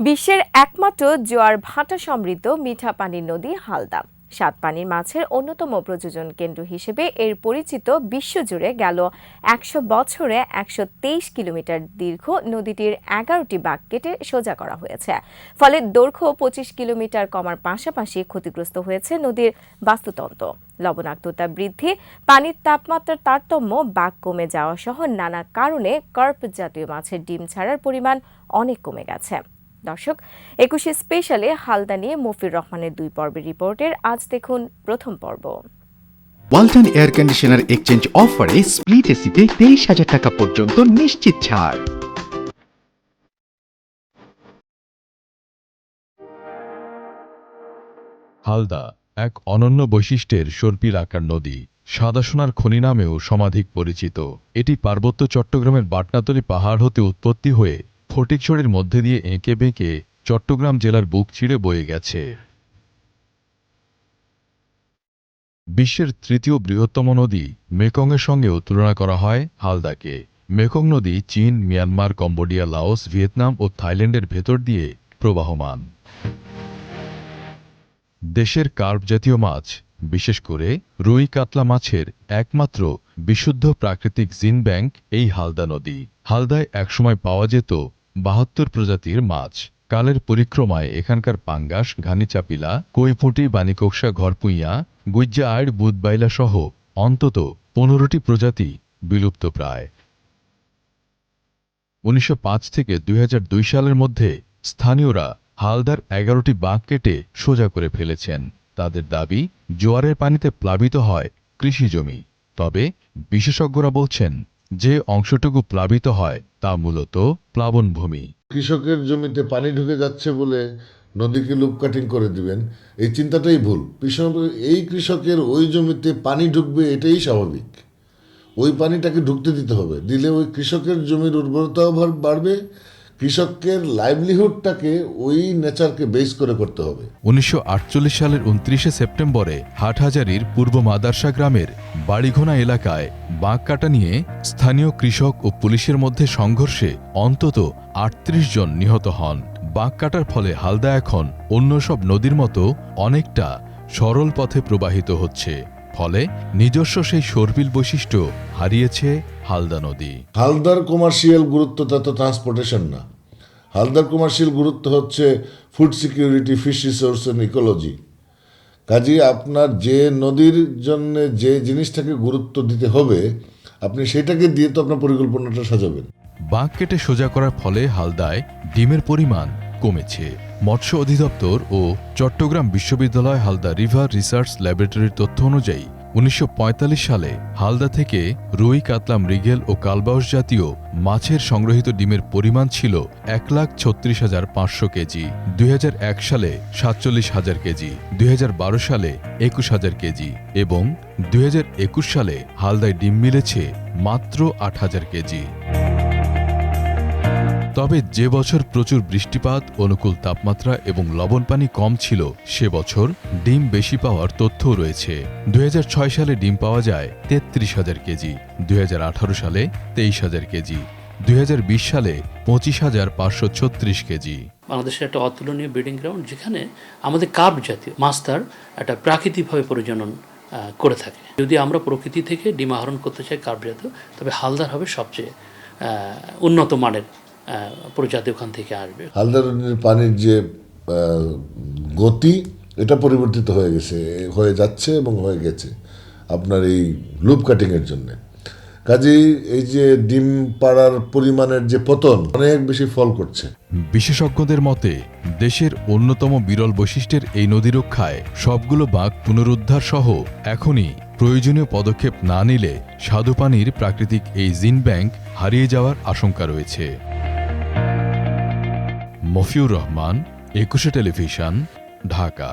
বিশ্বের একমাত্র জোয়ার ভাটা সমৃদ্ধ মিঠা পানির নদী হালদা। সাত পানির মাছের অন্যতম প্রযোজন কেন্দ্র হিসেবে এর পরিচিত বিশ্বজুড়ে গেল একশো বছরে একশো তেইশ কিলোমিটার দীর্ঘ নদীটির এগারোটি বাঁক কেটে সোজা করা হয়েছে। ফলে দৈর্ঘ্য পঁচিশ কিলোমিটার কমার পাশাপাশি ক্ষতিগ্রস্ত হয়েছে নদীর বাস্তুতন্ত্র। লবণাক্ততা বৃদ্ধি, পানির তাপমাত্রার তারতম্য, বাঘ কমে যাওয়া সহ নানা কারণে কার্প জাতীয় মাছের ডিম ছাড়ার পরিমাণ অনেক কমে গেছে। দর্শক একুশে স্পেশালে হালদা নিয়ে মফির রহমানের দুই পর্বের রিপোর্টের আজ দেখুন প্রথম পর্ব। ওয়ালটন এয়ার কন্ডিশনার এক্সচেঞ্জ অফারে স্প্লিট এসিতে তেইশ হাজার টাকা পর্যন্ত নিশ্চিত ছাড়। হালদা এক অনন্য বৈশিষ্ট্যের সর্পিল আকার নদী সাদা সোনার খনি নামেও সমাধিক পরিচিত। এটি পার্বত্য চট্টগ্রামের বাটনাতলি পাহাড় হতে উৎপত্তি হয়ে ফটিকছড়ির মধ্যে দিয়ে এঁকে বেঁকে চট্টগ্রাম জেলার বুক চিড়ে বয়ে গেছে। বিশ্বের তৃতীয় বৃহত্তম নদী মেকংয়ের সঙ্গেও তুলনা করা হয় হালদাকে। মেকং নদী চীন, মিয়ানমার, কম্বোডিয়া, লাওস, ভিয়েতনাম ও থাইল্যান্ডের ভেতর দিয়ে প্রবাহমান। দেশের কার্প জাতীয় মাছ, বিশেষ করে রুই কাতলা মাছের একমাত্র বিশুদ্ধ প্রাকৃতিক জিন ব্যাংক এই হালদা নদী। হালদায় একসময় পাওয়া যেত বাহাত্তর প্রজাতির মাছ। কালের পরিক্রমায় এখানকার পাঙ্গাস, ঘানিচাপিলা কৈপুঁটি বানিকোকসা ঘরপুইয়া, গুজ্জা আয়ের বুধবাইলা সহ অন্তত পনেরোটি প্রজাতি বিলুপ্ত প্রায়। উনিশশো পাঁচ থেকে দুই হাজার দুই সালের মধ্যে স্থানীয়রা হালদার এগারোটি বাঁক কেটে সোজা করে ফেলেছেন। তাদের দাবি, জোয়ারের পানিতে প্লাবিত হয় কৃষি জমি। তবে বিশেষজ্ঞরা বলছেন যে অংশটুকু প্লাবিত হয় তা মূলত প্লাবনভূমি। কৃষকের জমিতে পানি ঢুকে যাচ্ছে বলে নদীকে লুপ কাটিং করে দিবেন, এই চিন্তাটাই ভুল। এই কৃষকের ওই জমিতে পানি ঢুকবে এটাই স্বাভাবিক। ওই পানিটাকে ঢুকতে দিতে হবে, দিলে ওই কৃষকের জমির উর্বরতাও বাড়বে কৃষকের লাইভলিহুডটাকে ওই নেচারকে বেস করে করতে হবে। উনিশশো আটচল্লিশ সালের উনত্রিশে সেপ্টেম্বরে হাটহাজারির পূর্ব মাদারসা গ্রামের বাড়িঘোনা এলাকায় বাঁক কাটা নিয়ে স্থানীয় কৃষক ও পুলিশের মধ্যে সংঘর্ষে অন্তত আটত্রিশ জন নিহত হন। বাঁক কাটার ফলে হালদা এখন অন্য সব নদীর মতো অনেকটা সরল পথে প্রবাহিত হচ্ছে। ফলে নিজস্ব সেই সর্বিল বৈশিষ্ট্য হারিয়েছে হালদা নদী। হালদার কমার্শিয়াল গুরুত্ব তত ট্রান্সপোর্টেশন না। হালদার কমার্শিয়াল গুরুত্ব হচ্ছে food security fish resource and ecology কাজে আপনার যে নদীর জন্য যে জিনিসটাকে গুরুত্ব দিতে হবে আপনি সেটাকে দিয়ে তো আপনার পরিকল্পনাটা সাজাবেন। বাঁক কেটে সোজা করার ফলে হালদায় ডিমের পরিমাণ কমেছে। মৎস্য অধিদপ্তর ও চট্টগ্রাম বিশ্ববিদ্যালয় হালদা রিভার রিসার্চ ল্যাবরেটরির তথ্য অনুযায়ী, উনিশশো পঁয়তাল্লিশ সালে হালদা থেকে রুই, কাতলা, মৃগেল ও কালবাউস জাতীয় মাছের সংগ্রহিত ডিমের পরিমাণ ছিল এক লাখ ছত্রিশ হাজার পাঁচশো কেজি, দুই হাজার এক সালে সাতচল্লিশ হাজার কেজি, দুই হাজার বারো সালে একুশ হাজার কেজি এবং দুই হাজার একুশ সালে হালদায় ডিম মিলেছে মাত্র আট হাজার কেজি। তবে যে বছর প্রচুর বৃষ্টিপাত, অনুকূল তাপমাত্রা এবং লবণ পানি কম ছিল, সে বছর ডিম বেশি পাওয়ার তথ্যও রয়েছে। দু হাজার ছয় সালে ডিম পাওয়া যায় তেত্রিশ হাজার কেজি দু হাজার আঠারো সালে তেইশ হাজার কেজি, দুই হাজার বিশ সালে পঁচিশ হাজার পাঁচশো ছত্রিশ কেজি। বাংলাদেশের একটা অতুলনীয় ব্রিডিং গ্রাউন্ড যেখানে আমাদের কার্প জাতীয় মাছ তার একটা প্রাকৃতিকভাবে প্রজনন করে থাকে। যদি আমরা প্রকৃতি থেকে ডিম আহরণ করতে চাই কার্প জাতীয়, তবে হালদার হবে সবচেয়ে উন্নত মানের প্রজাতি ওখান থেকে আসবে। হালদার নদীর পানির যে গতি এটা পরিবর্তিত হয়ে গেছে হয়ে যাচ্ছে এবং হয়ে গেছে আপনার এই লুপ কাটিংয়ের জন্য। কাজেই এই যে ডিম পাড়ার পরিমাণের যে পতন অনেক বেশি ফল করছে। বিশেষজ্ঞদের মতে দেশের অন্যতম বিরল বৈশিষ্ট্যের এই নদী রক্ষায় সবগুলো বাঘ পুনরুদ্ধার সহ এখনই প্রয়োজনীয় পদক্ষেপ না নিলে স্বাদুপানির প্রাকৃতিক এই জিন ব্যাংক হারিয়ে যাওয়ার আশঙ্কা রয়েছে। মফিউর রহমান একুশে টেলিভিশন ঢাকা।